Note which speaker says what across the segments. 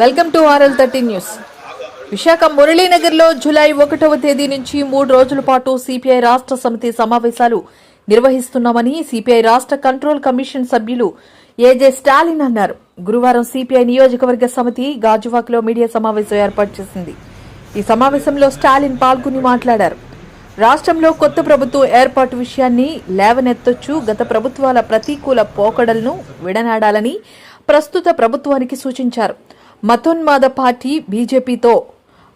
Speaker 1: Welcome to RL thirty news. Visakha మురళీనగర్లో July ఒకటవ తేదీ నుంచి మూడు రోజుల పాటు సిపిఐ రాష్ట్ర సమితి సమావేశాలు నిర్వహిస్తున్నామని సిపిఐ రాష్ట్ర కంట్రోల్ కమిషన్ సభ్యులు ఏజే స్టాలిన్ అన్నారు. గురువారం సిపిఐ నియోజకవర్గ సమితి గాజువాక్లో మీడియా సమావేశం ఏర్పాటు చేసింది. ఈ సమావేశంలో స్టాలిన్ పాల్గొని మాట్లాడారు. రాష్ట్రంలో కొత్త ప్రభుత్వం ఏర్పాటు విషయాన్ని లేవనెత్తొచ్చు గత ప్రభుత్వాల ప్రతికూల పోకడలను విడనాడాలని ప్రస్తుత ప్రభుత్వానికి సూచించారు. మతోన్మాద పార్టీ బీజేపీతో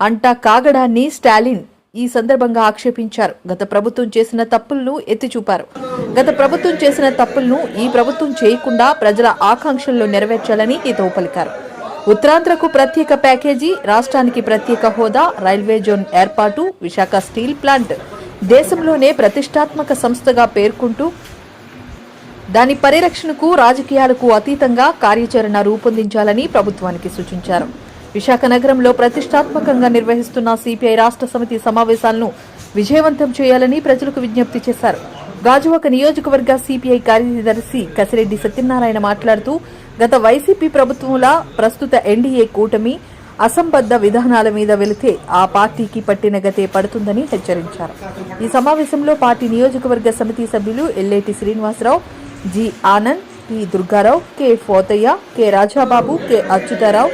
Speaker 1: అంటా కాగడాన్ని స్టాలిన్ ఈ సందర్భంగా ఆక్షేపించారు. గత ప్రభుత్వం చేసిన తప్పులను ఎత్తిచూపారు. గత ప్రభుత్వం చేసిన తప్పులను ఈ ప్రభుత్వం చేయకుండా ప్రజల ఆకాంక్షలను నెరవేర్చాలని హితవు పలికారు ఉత్తరాంధ్రకు ప్రత్యేక ప్యాకేజీ రాష్ట్రానికి ప్రత్యేక హోదా రైల్వే జోన్ ఏర్పాటు విశాఖ స్టీల్ ప్లాంట్ దేశంలోనే ప్రతిష్టాత్మక సంస్థగా పేర్కొంటూ దాని పరిరక్షణకు రాజకీయాలకు అతీతంగా కార్యాచరణ రూపొందించాలని ప్రభుత్వానికి సూచించారు. విశాఖ నగరంలో ప్రతిష్టాత్మకంగా నిర్వహిస్తున్న సిపిఐ రాష్ట్ర సమితి సమావేశాలను విజయవంతం చేయాలని ప్రజలకు విజ్ఞప్తి చేశారు. గాజువాక నియోజకవర్గ సిపిఐ కార్యదర్శి కసిరెడ్డి సత్యనారాయణ మాట్లాడుతూ గత వైసీపీ ప్రభుత్వంలా ప్రస్తుత ఎన్డీఏ కూటమి అసంబద్ధ విధానాల మీద వెళితే ఆ పార్టీకి పట్టిన గతే పడుతుందని హెచ్చరించారు. ఈ సమావేశంలో పార్టీ నియోజకవర్గ సమితి సభ్యులు Elleti Srinivasarao G. Anand P. Durgarao K. Pothayya K. Rajababu K. Achyutarao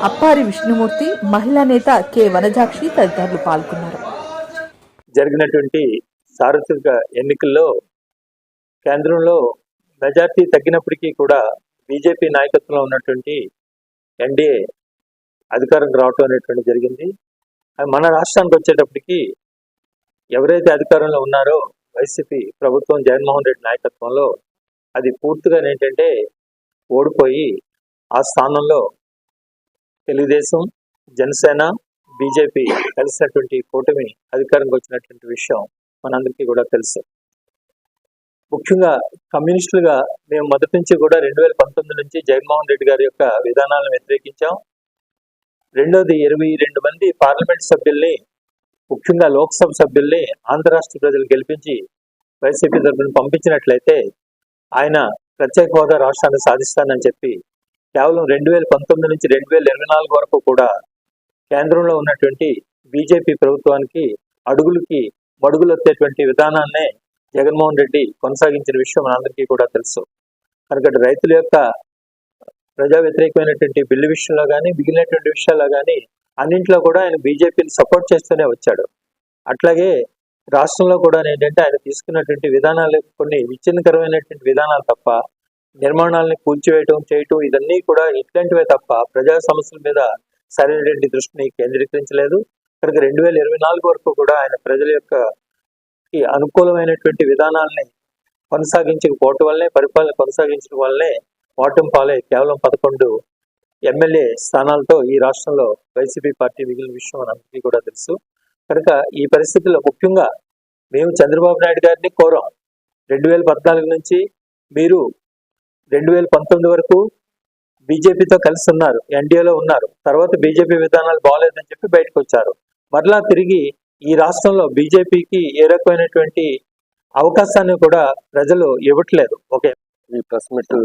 Speaker 1: Appari Vishnumurthy మహిళా నేత కె. వనజాక్షి తదితరులు పాల్గొన్నారు.
Speaker 2: జరిగినటువంటి సార్వత్రిక ఎన్నికల్లో కేంద్రంలో మెజార్టీ తగ్గినప్పటికీ కూడా బీజేపీ నాయకత్వంలో ఉన్నటువంటి ఎన్డీఏ అధికారం రావటం అనేటువంటి జరిగింది. అది మన రాష్ట్రానికి వచ్చేటప్పటికి ఎవరైతే అధికారంలో ఉన్నారో వైసీపీ ప్రభుత్వం జగన్మోహన్ రెడ్డి నాయకత్వంలో అది పూర్తిగా ఏంటంటే ఓడిపోయి ఆ స్థానంలో తెలుగుదేశం జనసేన బీజేపీ కలిసినటువంటి కూటమి అధికారంకి వచ్చినటువంటి విషయం మనందరికీ కూడా తెలుసు. ముఖ్యంగా కమ్యూనిస్టులుగా మేము మొదటి నుంచి కూడా రెండు వేల పంతొమ్మిది నుంచి జగన్మోహన్ రెడ్డి గారి యొక్క విధానాలను వ్యతిరేకించాం. రెండోది ఇరవై రెండు మంది పార్లమెంట్ సభ్యుల్ని ముఖ్యంగా లోక్సభ సభ్యుల్ని ఆంధ్ర రాష్ట్ర ప్రజలు గెలిపించి వైసీపీ తరఫున పంపించినట్లయితే ఆయన ప్రత్యేక హోదా రాష్ట్రాన్ని సాధిస్తానని చెప్పి కేవలం రెండు వేల పంతొమ్మిది నుంచి రెండు వేల ఇరవై నాలుగు వరకు కూడా కేంద్రంలో ఉన్నటువంటి బీజేపీ ప్రభుత్వానికి అడుగులకి మడుగులొచ్చేటువంటి విధానాన్నే జగన్మోహన్ రెడ్డి కొనసాగించిన విషయం మనందరికీ కూడా తెలుసు. కనుక రైతుల యొక్క ప్రజా వ్యతిరేకమైనటువంటి బిల్లు విషయంలో కానీ మిగిలినటువంటి విషయాల్లో కానీ అన్నింట్లో కూడా ఆయన బీజేపీని సపోర్ట్ చేస్తూనే వచ్చాడు. అట్లాగే రాష్ట్రంలో కూడా ఏంటంటే ఆయన తీసుకున్నటువంటి విధానాలు కొన్ని విచ్ఛిన్నకరమైనటువంటి విధానాలు తప్ప నిర్మాణాలని కూల్చివేయటం చేయటం ఇదన్నీ కూడా ఇట్లాంటివే తప్ప ప్రజా సమస్యల మీద సరైనటువంటి దృష్టిని కేంద్రీకరించలేదు. కనుక రెండు వేల ఇరవై నాలుగు వరకు కూడా ఆయన ప్రజల యొక్క ఈ అనుకూలమైనటువంటి విధానాల్ని కొనసాగించకపోవటం వల్లనే పరిపాలన కొనసాగించడం వల్లనే ఓటం పాలై కేవలం పదకొండు ఎమ్మెల్యే స్థానాలతో ఈ రాష్ట్రంలో వైసీపీ పార్టీ మిగిలిన విషయం మనందరికీ కూడా తెలుసు. కనుక ఈ పరిస్థితుల్లో ముఖ్యంగా మేము చంద్రబాబు నాయుడు గారిని కోరాం. రెండు వేల పద్నాలుగు నుంచి మీరు రెండు వేల పంతొమ్మిది వరకు బీజేపీతో కలిసి ఉన్నారు ఎన్డీఏలో ఉన్నారు. తర్వాత బీజేపీ విధానాలు బాగలేదని చెప్పి బయటకు వచ్చారు. మరలా తిరిగి ఈ రాష్ట్రంలో బీజేపీకి ఏ రకమైనటువంటి అవకాశాన్ని కూడా ప్రజలు ఇవ్వట్లేదు. ఓకే.
Speaker 3: ఈ ప్రెస్ మీట్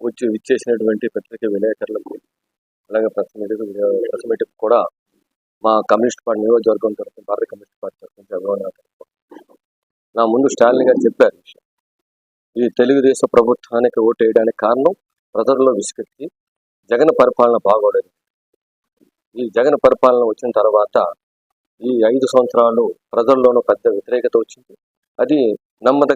Speaker 3: వచ్చి ఇచ్చేసినటువంటి పత్రిక విలేకరులకు అలాగే ప్రెస్ మీట్ ప్రెస్ మీట్ కూడా మా కమ్యూనిస్ట్ పార్టీ నియోజకవర్గం తరఫున భారత కమ్యూనిస్ట్ పార్టీ తరఫున అభిమానాలు నా ముందు స్టాలిన్ గారు చెప్పారు విషయం. ఈ తెలుగుదేశం ప్రభుత్వానికి ఓటు వేయడానికి కారణం ప్రజల్లో విసుగెత్తి జగన్ పరిపాలన బాగోలేదు. ఈ జగన్ పరిపాలన వచ్చిన తర్వాత ఈ ఐదు సంవత్సరాలు ప్రజల్లోనూ పెద్ద వ్యతిరేకత వచ్చింది. అది నమ్మదగ్గ